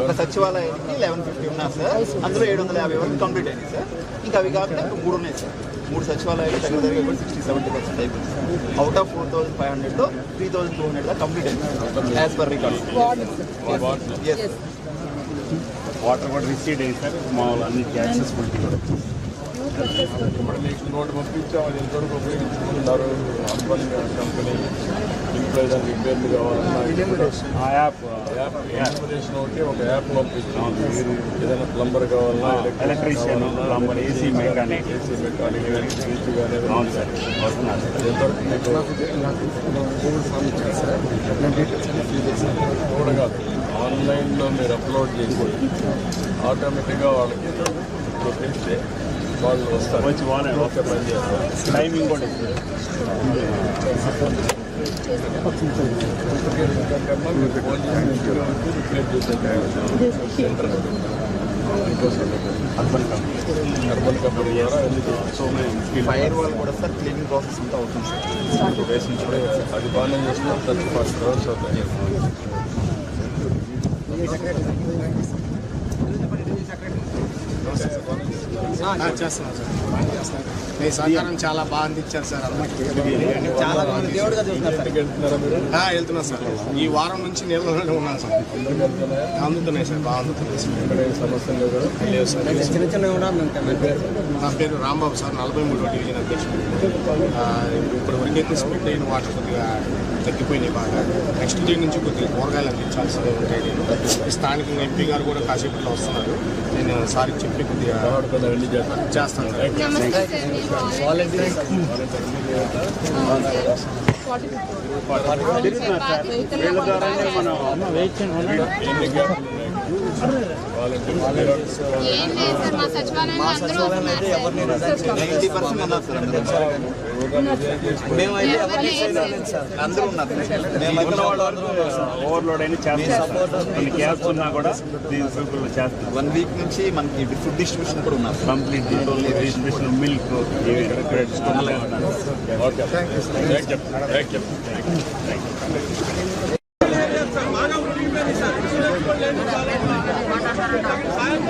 ఒక సచివాలయానికి eleven fifty ఉన్నారు సార్. అందులో ఏడు వందల యాభై వరకు కంప్లీట్ అయింది సార్. ఇంకా అవి కాకుండా ఇంకా మూడు ఉన్నాయి సార్. మూడు సచివాలయాలు దగ్గర దగ్గర సిక్స్టీ సెవెంటీ పర్సెంట్ అయిపోయింది sir. Out of four thousand five హండ్రెడ్లో త్రీ థౌసండ్ టూ హండ్రెడ్ దాకా కంప్లీట్ అయింది యాజ్ పర్ రికార్డ్ వాటర్ కూడా రిసీడ్ అయ్యి సార్. మామూలు అన్నిటికీ యాక్సెసిబిలిటీ కూడా ఇప్పుడు మీకు నోట్ పంపించాం అది ఎంతవరకు ఉపయోగించుకుంటున్నారు? అర్బన్ కంపెనీ ఇంట్లో ఏదైనా రిపేర్లు కావాలన్నా ఆ యాప్ యాప్ ఇన్ఫర్మేషన్ ఒకటి ఒక యాప్ పంపించాం మీరు ఏదైనా ప్లంబర్ కావాలన్నా electrician plumber AC mechanic. AC mechanic కానీ ఫ్రిడ్జ్ కానీ ఎంతవరకు మీకు కాదు. ఆన్లైన్లో మీరు అప్లోడ్ చేసి ఆటోమేటిక్గా వాళ్ళకి చూపిస్తే వాళ్ళు వస్తారు వచ్చి వాళ్ళే ఓకే పని చేస్తారు టైమింగ్ కూడా ఇస్తారు ఎందుకంటే అమ్మా మీరు ఫోన్ చేసి ఇంటిలో వచ్చి రిపేర్ చేసే సెంటర్ ఇంకోసారి అర్బన్ కంపెనీ అర్బన్ కంపెనీ ద్వారా ఎందుకు సో మేము ఫైర్ వాల్ కూడా సార్ క్లీనింగ్ ప్రాసెస్ అంతా అవుతుంది సార్ వేసి కూడా అది బాగానే చేస్తున్నారు థర్టీ ఫార్టీ క్రోర్స్ అవుతాయి చేస్తున్నాం సార్. బాగా మీ సహకారం చాలా బాగా అందించారు సార్ అందరికీ చాలా చూస్తున్నారు సార్? ఆ, వెళ్తున్నాం సార్. ఈ వారం నుంచి నీళ్ళలోనే ఉన్నాను సార్. అందుతున్నాయి సార్ బాగా అందుతున్నాయి సార్. సార్. చిన్న చిన్నవి కూడా నా పేరు రాంబాబు సార్. నలభై మూడో డివిజన్ అధ్యక్షుడు. ఆ, ఇప్పుడు వరకు అయితే స్ప్లిట్ అయిన వాటర్ కొద్దిగా తగ్గిపోయినాయి బాగా. నెక్స్ట్ డే నుంచి కొద్దిగా కూరగాయలు అందించాల్సి ఉంటాయి నేను. స్థానికంగా ఎంపీ గారు కూడా కాసేపట్లో వస్తున్నారు. నేను సార్కి చెప్పి కొద్దిగా చేస్తాను చేస్తాను సార్. సార్ వీళ్ళ అందరూ ఉన్నారు మేము ఓవర్లోడ్ అయినా చేస్తారు ఉన్నా కూడా దీని వన్ వీక్ నుంచి మనకి ఫుడ్ డిస్ట్రిబ్యూషన్ కూడా ఉన్నారు కంప్లీట్ డిస్ట్రిబ్యూషన్ మిల్క్ ఓకే సాయం